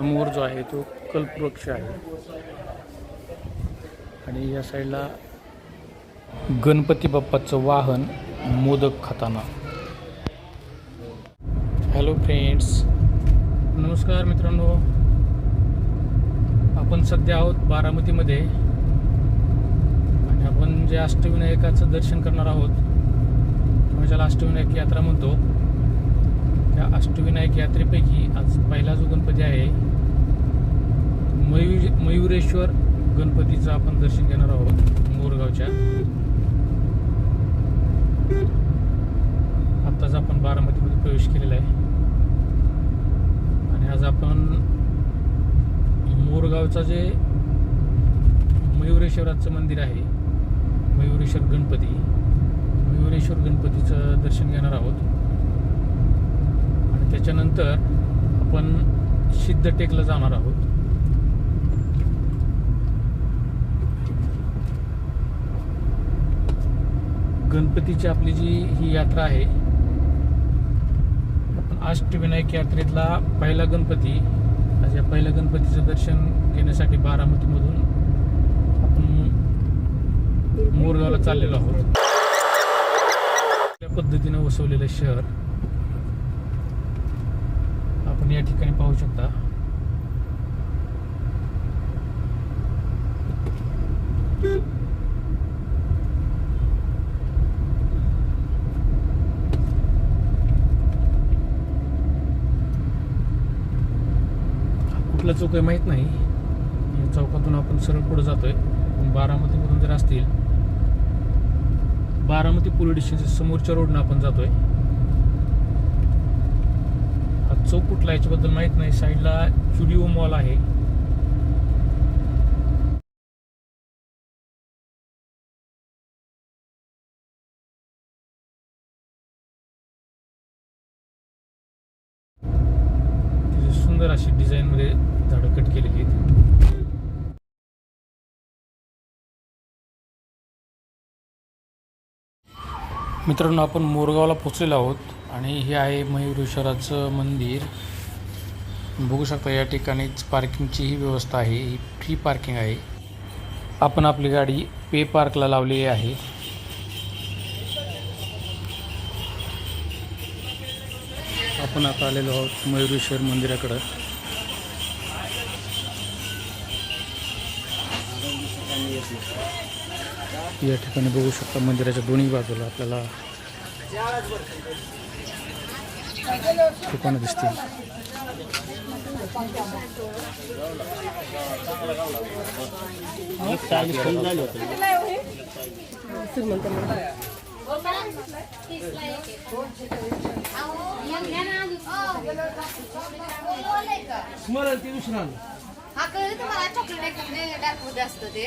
समोर जो आहे तो कल्पवृक्ष आहे. आणि या साईडला गणपती बाप्पाचं वाहन मोदक खाताना. हॅलो फ्रेंड्स नमस्कार मित्रांनो. आपण सध्या आहोत बारामतीमध्ये. आणि आपण जे अष्टविनायकाचं दर्शन करणार आहोत किंवा ज्याला अष्टविनायक यात्रा म्हणतो त्या अष्टविनायक यात्रेपैकी आज पहिला जो मयुरेश्वर गणपतीचं आपण दर्शन घेणार आहोत मोरगावच्या. आत्ताच आपण बारामतीमध्ये प्रवेश केलेला आहे. आणि आज आपण मोरगावचं जे मयुरेश्वराचं मंदिर आहे मयुरेश्वर गणपती मयुरेश्वर गणपतीचं दर्शन घेणार आहोत. आणि त्याच्यानंतर आपण सिद्धटेकला जाणार आहोत. गणपतीची आपली जी ही यात्रा आहे अष्टविनायक यात्रेतला पहिला गणपती या पहिल्या गणपतीचं दर्शन घेण्यासाठी बारामतीमधून आपण मोरगावला चाललेलो आहोत. त्या पद्धतीनं वसवलेलं शहर आपण या ठिकाणी पाहू शकता हा कुठला चौक आहे माहीत नाही. या चौकातून आपण सरळ पुढे जातोय. पण बारामतीमधून जर असतील बारामती पोलीस स्टेशनच्या समोरच्या रोडनं आपण जातोय. हा चौक कुठला याच्याबद्दल माहीत नाही. साईडला स्टुडिओ मॉल आहे तिथे सुंदर अशी डिझाईन मध्ये झाडं कट केलेली आहेत मित्रांनो आपण मोरगावला पोचलेलो आहोत आणि हे आहे मयुरेश्वराचं मंदिर. बघू शकता या ठिकाणीच पार्किंगची ही व्यवस्था आहे. ही फ्री पार्किंग आहे. आपण आपली गाडी पे पार्कला लावलेली आहे. आपण आता आलेलो आहोत मयुरेश्वर मंदिराकडं. या ठिकाणी बघू शकता मंदिराच्या दोन्ही बाजूला आपल्याला दुकानं दिसतील. हा कळलं तुम्हाला? चॉकलेट असतं ते.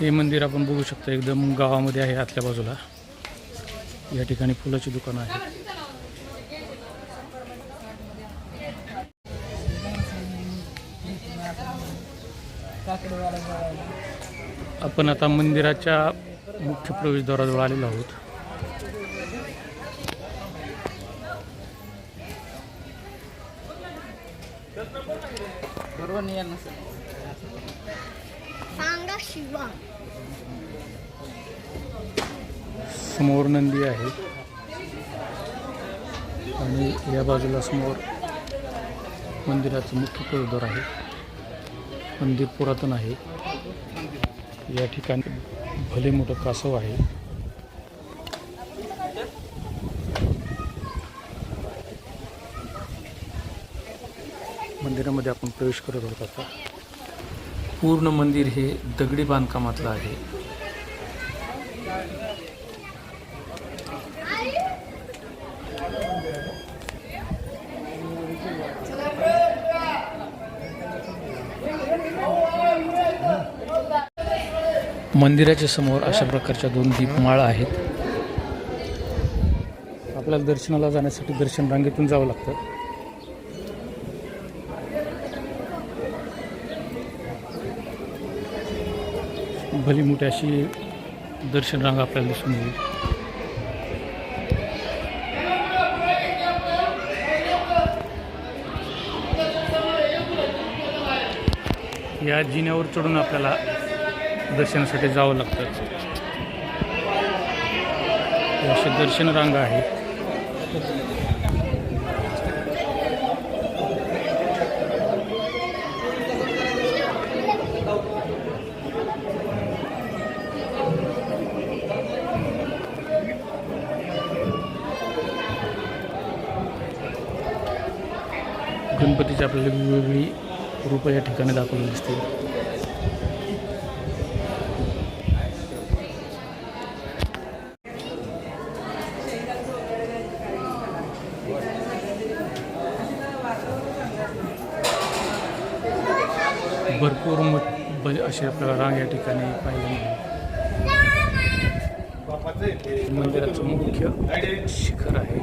हे मंदिर आपण बघू शकतो एकदम गावामध्ये आहे आतल्या बाजूला. या ठिकाणी फुलाची दुकानं आहेत आपण आता मंदिराच्या मुख्य प्रवेशद्वाराजवळ आलेलो आहोत. समोर नंदी आहे. आणि या बाजूला समोर मंदिराचं मुख्य प्रवेशद्वार आहे. मंदिर पुरातन आहे. या ठिकाणी भले मोठं कासव आहे. मंदिरामध्ये आपण प्रवेश करत होतो आता. पूर्ण मंदिर हे दगडी बांधकामातलं आहे. मंदिराच्या समोर अशा प्रकारच्या दोन दीपमाळा आहेत. आपल्याला दर्शनाला जाण्यासाठी दर्शन रांगेतून जावं लागतं. भली मोठी अशी दर्शन रांग आपल्याला दिसून येईल. या जिन्यावर चढून आपल्याला दर्शनासाठी जावं लागतं. असे दर्शन रांगा आहेत. गणपतीची आपल्याला वेगवेगळी रूप या ठिकाणी दाखवली दिसतील भरपूर म असे आपल्याला रांग या ठिकाणी पाहिजे मंदिराचं मुख्य शिखर आहे.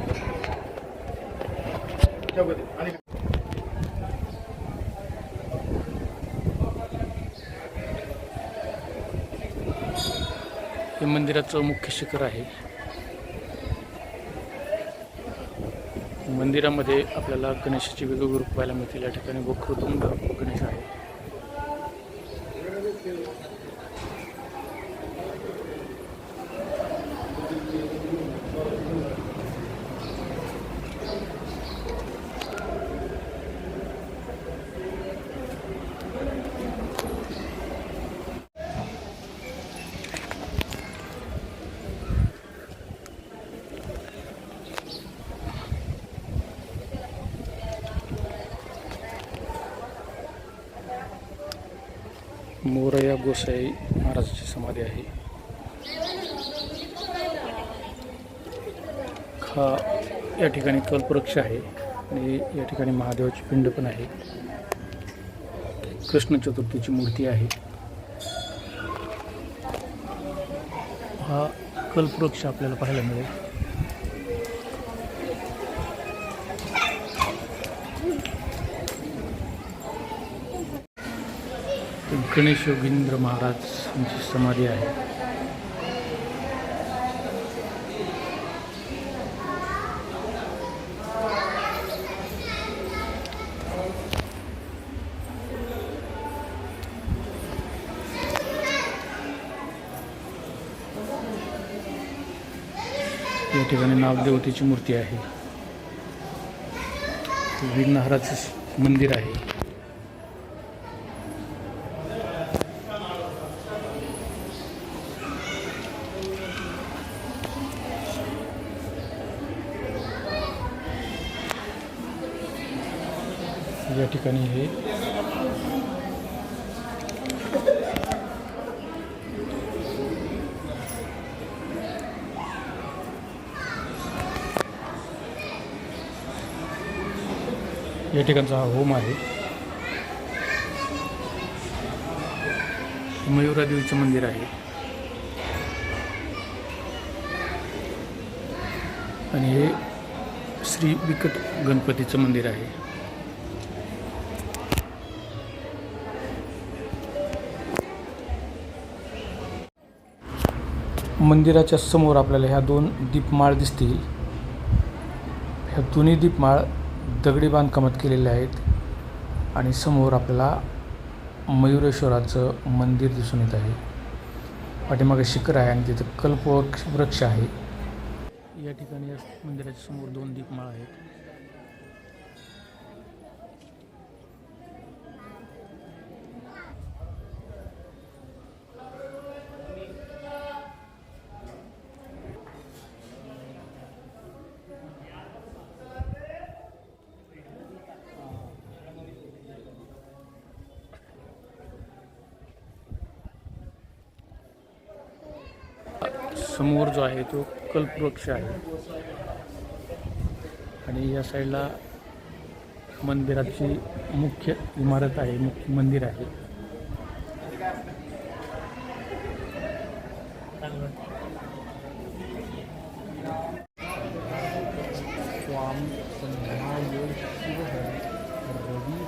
मंदिराचं मुख्य शिखर आहे. मंदिरामध्ये आपल्याला गणेशाची वेगवेगळी रूप पाहायला मिळतील. या ठिकाणी वक्रतुंड गणेश आहे मोरया गोसाई महाराजाची समाधी आहे. हा या ठिकाणी कल्पवृक्ष आहे आणि या ठिकाणी महादेवाची पिंड पण आहे. कृष्ण चतुर्थीची मूर्ती आहे. हा कल्पवृक्ष आपल्याला पाहायला मिळेल. गणेश योगींद्र महाराज यांची समाधी आहे. या ठिकाणी नागदेवतेची मूर्ती आहे. विघ्नहाराचं मंदिर आहे. या ठिकाणी हे. या ठिकाणचा हा होम आहे. मयुरादेवीचं मंदिर आहे. आणि हे श्री विकट गणपतीचं मंदिर आहे. मंदिराच्या समोर आपल्याला ह्या दोन दीपमाळ दिसतील. ह्या दोन्ही दीपमाळ दगडी बांधकामात केलेले आहेत आणि समोर आपल्याला मयुरेश्वराचं मंदिर दिसून येत आहे. पाठीमागे शिखर आहे आणि तिथं कल्पवृक्ष वृक्ष आहे. या ठिकाणी या मंदिराच्या समोर दोन दीपमाळ आहेत. समोर जो आहे तो कल्पवृक्ष आहे. आणि या साईडला मंदिराची मुख्य इमारत आहे मुख्य मंदिर आहे. स्वाम संध्यायोग रवी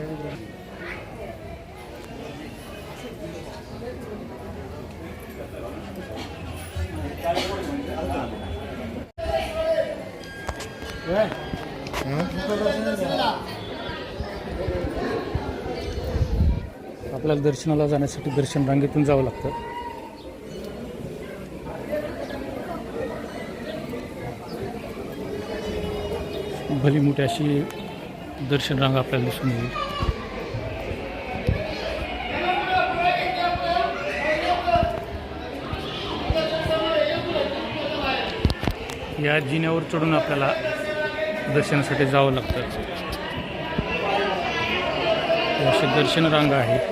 रवी आपल्याला दर्शनाला जाण्यासाठी दर्शन रांगेतून जावं लागतं. भली मोठी अशी दर्शन रांग आपल्याला दिसून येईल. या जिन्यावर चढून आपल्याला दर्शनासाठी जावं लागतं. असे दर्शन रांग आहेत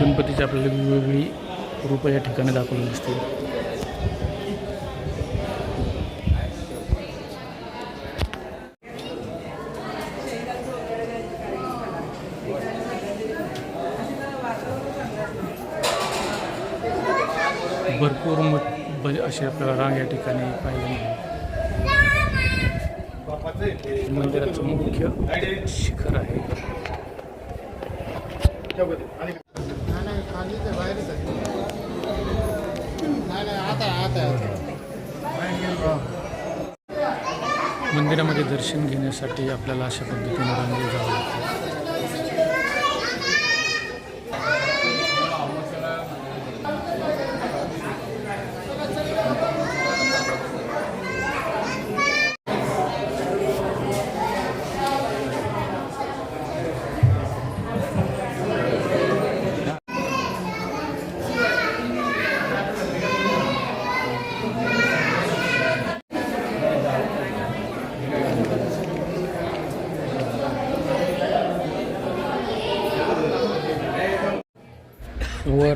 गणपतीची आपल्याला वेगवेगळी रूपं या ठिकाणी दाखवली दिसतील भरपूर मो- अशी आपल्याला रांग या ठिकाणी पाहिजे मंदिराचं मुख्य शिखर आहे. बाहेरच नाही नाही आता आता मंदिरामध्ये दर्शन घेण्यासाठी आपल्याला अशा पद्धतीने रांगेत जावं लागतं.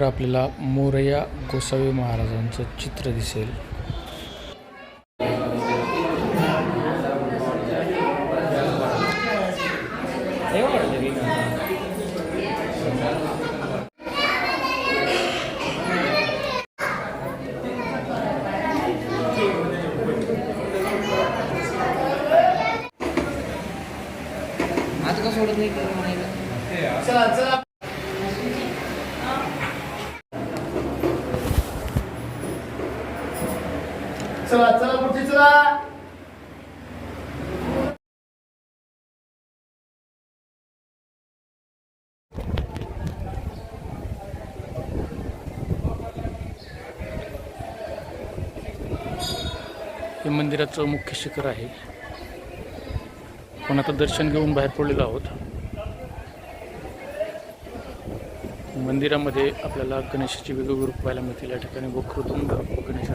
आपल्याला मोरया गोसावी महाराजांचं चित्र दिसेल आज का सोडत नाही ते म्हणायला चला चला पुढची चला. हे मंदिराचं मुख्य शिखर आहे. पण आता दर्शन घेऊन बाहेर पडलेलो आहोत. मंदिरामध्ये आपल्याला गणेशाची वेगवेगळी रूप पाहायला मिळतील. या ठिकाणी वक्रतुंड गणेश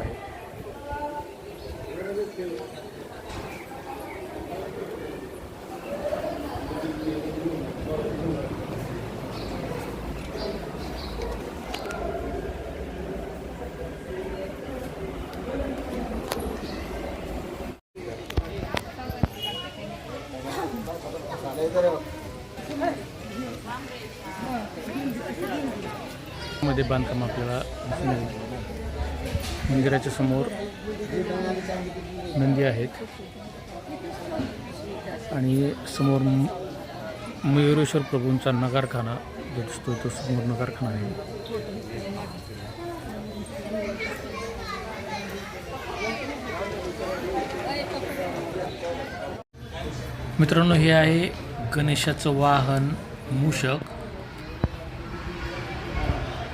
मध्ये बांधकाम आपल्याला दिसून येईल मंदिराच्या समोर नंदी आहेत. आणि समोर मयुरेश्वर प्रभूंचा नगारखाना जो दिसतो तो समोर नगारखाना आहे. मित्रांनो हे आहे गणेशाचं वाहन मूषक.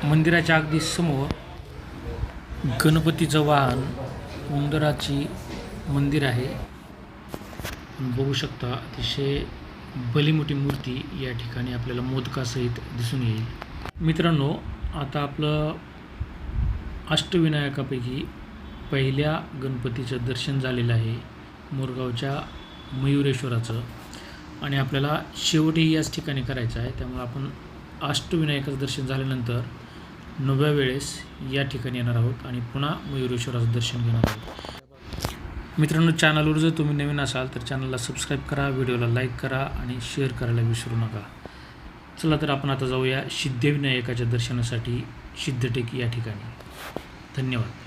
मंदिराच्या अगदी समोर गणपतीचं वाहन उंदराची मंदिर आहे. बघू शकता अतिशय बलीमोठी मूर्ती या ठिकाणी आपल्याला मोदकासहित दिसून येईल. मित्रांनो आता आपलं अष्टविनायकापैकी पहिल्या गणपतीचं दर्शन झालेलं आहे मोरगावच्या मयुरेश्वराचं. आणि आपल्याला शेवटही याच ठिकाणी करायचं आहे त्यामुळे आपण अष्टविनायकाचं दर्शन झाल्यानंतर नव्या वेळेस या ठिकाणी येणार आहोत आणि पुन्हा मयुरेश्वराचं दर्शन घेणार आहोत. मित्रांनो चॅनलवर जर तुम्ही नवीन असाल तर चॅनलला सबस्क्राईब करा व्हिडिओला लाईक करा आणि शेअर करायला विसरू नका. चला तर आपण आता जाऊया सिद्धिविनायकाच्या दर्शनासाठी सिद्धटेक या ठिकाणी. धन्यवाद.